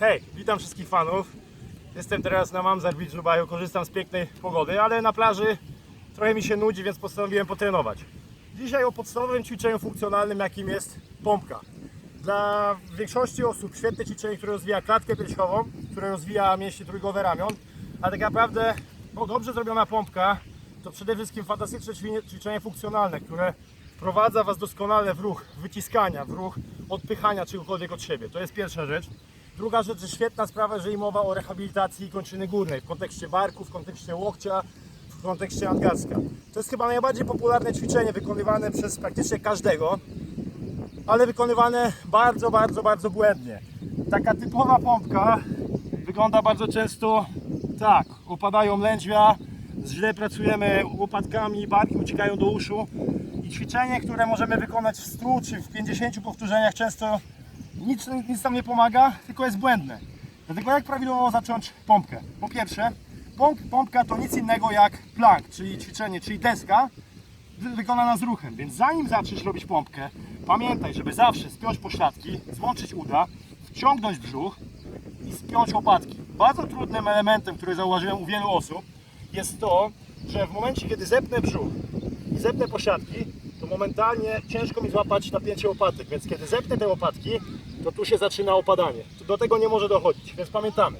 Hej, witam wszystkich fanów. Jestem teraz na Mamzar Beach Dubaju, korzystam z pięknej pogody, ale na plaży trochę mi się nudzi, więc postanowiłem potrenować. Dzisiaj o podstawowym ćwiczeniu funkcjonalnym, jakim jest pompka. Dla większości osób świetne ćwiczenie, które rozwija klatkę piersiową, które rozwija mięśnie trójgłowe ramion, a tak naprawdę no, dobrze zrobiona pompka to przede wszystkim fantastyczne ćwiczenie funkcjonalne, które wprowadza Was doskonale w ruch wyciskania, w ruch odpychania czegokolwiek od siebie. To jest pierwsza rzecz. Druga rzecz, świetna sprawa, jeżeli mowa o rehabilitacji kończyny górnej, w kontekście barku, w kontekście łokcia, w kontekście nadgarstka. To jest chyba najbardziej popularne ćwiczenie wykonywane przez praktycznie każdego, ale wykonywane bardzo, bardzo, bardzo błędnie. Taka typowa pompka wygląda bardzo często tak. Opadają lędźwia, źle pracujemy łopatkami, barki uciekają do uszu i ćwiczenie, które możemy wykonać w 100 czy w 50 powtórzeniach często nic, nic nam nie pomaga, tylko jest błędne. Dlatego jak prawidłowo zacząć pompkę? Po pierwsze, pomp, pompka to nic innego jak plank, czyli ćwiczenie, czyli deska, wy- wykonana z ruchem. Więc zanim zaczniesz robić pompkę, pamiętaj, żeby zawsze spiąć pośladki, złączyć uda, wciągnąć brzuch i spiąć łopatki. Bardzo trudnym elementem, który zauważyłem u wielu osób, jest to, że w momencie, kiedy zepnę brzuch i zepnę pośladki, to momentalnie ciężko mi złapać napięcie łopatek, więc kiedy zepnę te łopatki, to tu się zaczyna opadanie. Do tego nie może dochodzić, więc pamiętamy.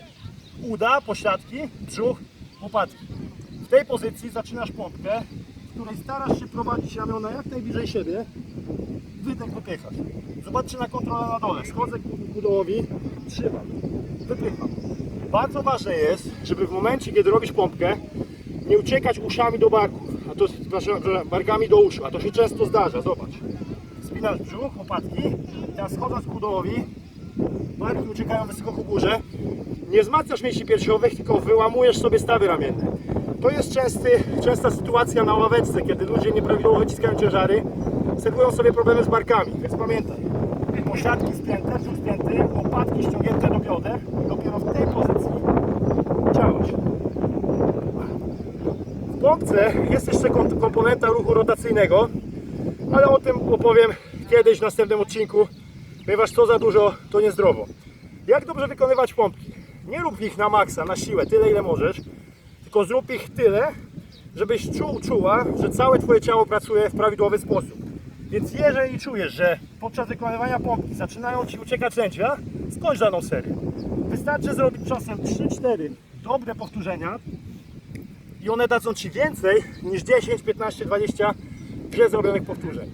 Uda, pośladki, brzuch, łopatki. W tej pozycji zaczynasz pompkę, w której starasz się prowadzić ramiona jak najbliżej siebie, wydech wypychasz. Zobaczcie na kontrolę na dole. Schodzę ku, dołowi, trzymam, wypycham. Bardzo ważne jest, żeby w momencie, kiedy robisz pompkę, nie uciekać uszami do barków, a to barkami do uszu, a to się często zdarza, zobacz. Spinasz brzuch, łopatki, teraz schodząc ku dołowi, barki uciekają wysoko ku górze, nie wzmacniasz mięśni piersiowych, tylko wyłamujesz sobie stawy ramienne. To jest częsty, częsta sytuacja na ławeczce, kiedy ludzie nieprawidłowo wyciskają ciężary, sekują sobie problemy z barkami, więc pamiętaj. Pośladki spięte, brzuch spięty, łopatki ściągnięte do bioder, dopiero w tej pozycji działasz. W pompce jest jeszcze kom- komponenta ruchu rotacyjnego, ale o tym opowiem kiedyś w następnym odcinku, ponieważ co za dużo, to niezdrowo. Jak dobrze wykonywać pompki? Nie rób ich na maksa, na siłę, tyle ile możesz, tylko zrób ich tyle, żebyś czuł, czuła, że całe Twoje ciało pracuje w prawidłowy sposób. Więc jeżeli czujesz, że podczas wykonywania pompki zaczynają Ci uciekać lędźwia, skończ daną serię. Wystarczy zrobić czasem 3-4 dobre powtórzenia, i one dadzą Ci więcej niż 10, 15, 20 źle zrobionych powtórzeń.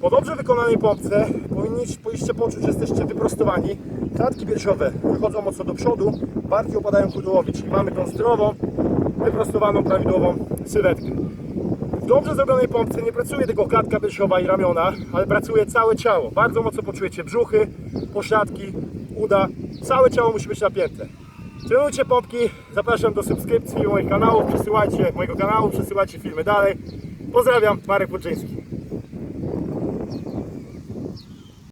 Po dobrze wykonanej pompce powinniście, poczuć, że jesteście wyprostowani. Klatki piersiowe wychodzą mocno do przodu, barki opadają ku dołowi, czyli mamy tą zdrową, wyprostowaną, prawidłową sylwetkę. W dobrze zrobionej pompce nie pracuje tylko klatka piersiowa i ramiona, ale pracuje całe ciało. Bardzo mocno poczujecie brzuchy, pośladki, uda. Całe ciało musi być napięte. Trenujcie pompki, zapraszam do subskrypcji moich kanałów, przesyłajcie mojego kanału, przesyłajcie filmy dalej. Pozdrawiam, Marek Płczyński.